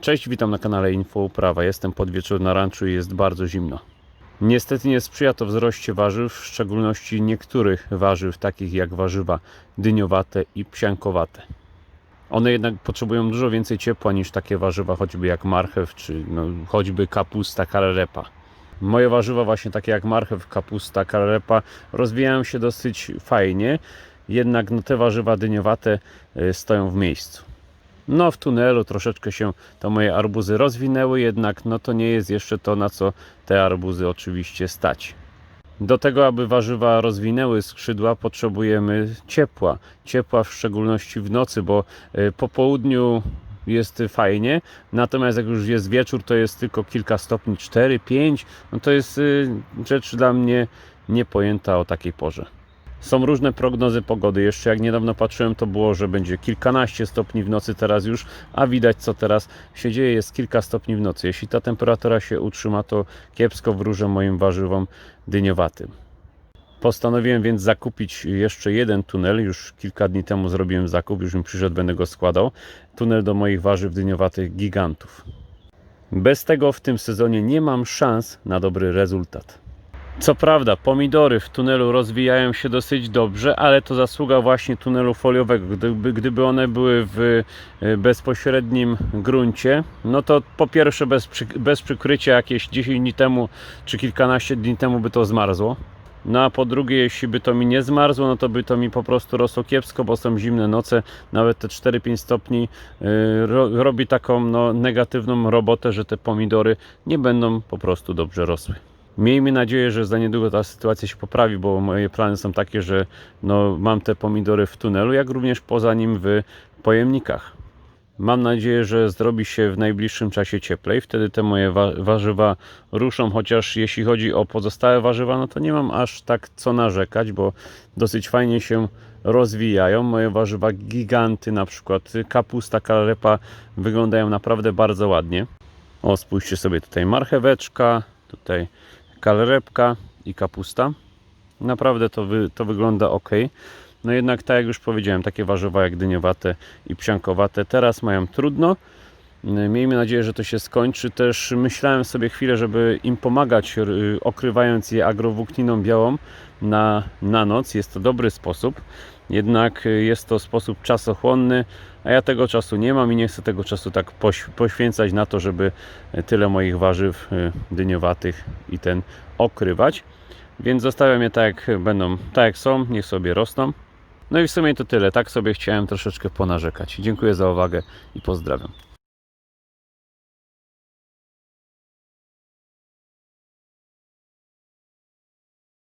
Cześć, witam na kanale Info Uprawa. Jestem pod wieczór na ranczu i jest bardzo zimno. Niestety nie sprzyja to wzroście warzyw, w szczególności niektórych warzyw, takich jak warzywa dyniowate i psiankowate. One jednak potrzebują dużo więcej ciepła niż takie warzywa, choćby jak marchew, czy no, choćby kapusta, kalerepa. Moje warzywa, właśnie takie jak marchew, kapusta, kalerepa, rozwijają się dosyć fajnie, jednak no, te warzywa dyniowate y, stoją w miejscu. No, w tunelu troszeczkę się to moje arbuzy rozwinęły, jednak no to nie jest jeszcze to, na co te arbuzy oczywiście stać. Do tego, aby warzywa rozwinęły skrzydła, potrzebujemy ciepła. Ciepła w szczególności w nocy, bo y, po południu jest fajnie, natomiast jak już jest wieczór, to jest tylko kilka stopni, 4, 5, no to jest y, rzecz dla mnie niepojęta o takiej porze. Są różne prognozy pogody. Jeszcze jak niedawno patrzyłem, to było, że będzie kilkanaście stopni w nocy teraz już, a widać co teraz się dzieje, jest kilka stopni w nocy. Jeśli ta temperatura się utrzyma, to kiepsko wróżę moim warzywom dyniowatym. Postanowiłem więc zakupić jeszcze jeden tunel. Już kilka dni temu zrobiłem zakup, już mi przyszedł, będę go składał. Tunel do moich warzyw dyniowatych gigantów. Bez tego w tym sezonie nie mam szans na dobry rezultat. Co prawda, pomidory w tunelu rozwijają się dosyć dobrze, ale to zasługa właśnie tunelu foliowego. Gdyby, gdyby one były w e, bezpośrednim gruncie, no to po pierwsze bez, przy, bez przykrycia jakieś 10 dni temu czy kilkanaście dni temu by to zmarzło. No a po drugie, jeśli by to mi nie zmarzło, no to by to mi po prostu rosło kiepsko, bo są zimne noce, nawet te 4-5 stopni yy, ro, robi taką no, negatywną robotę, że te pomidory nie będą po prostu dobrze rosły. Miejmy nadzieję, że za niedługo ta sytuacja się poprawi, bo moje plany są takie, że no, mam te pomidory w tunelu, jak również poza nim w pojemnikach. Mam nadzieję, że zrobi się w najbliższym czasie cieplej. Wtedy te moje wa warzywa ruszą, chociaż jeśli chodzi o pozostałe warzywa, no to nie mam aż tak co narzekać, bo dosyć fajnie się rozwijają. Moje warzywa giganty, na przykład kapusta, kalepa, wyglądają naprawdę bardzo ładnie. O, spójrzcie sobie tutaj marcheweczka, tutaj kalerepka i kapusta. Naprawdę to, wy, to wygląda ok. No jednak tak jak już powiedziałem, takie warzywa jak dyniowate i psiankowate teraz mają trudno. Miejmy nadzieję, że to się skończy. Też myślałem sobie chwilę, żeby im pomagać, okrywając je agrowłókniną białą na, na noc. Jest to dobry sposób, jednak jest to sposób czasochłonny, a ja tego czasu nie mam i nie chcę tego czasu tak poś, poświęcać na to, żeby tyle moich warzyw y, dyniowatych i ten okrywać. Więc zostawiam je tak jak będą, tak jak są, niech sobie rosną. No i w sumie to tyle. Tak sobie chciałem troszeczkę ponarzekać. Dziękuję za uwagę i pozdrawiam.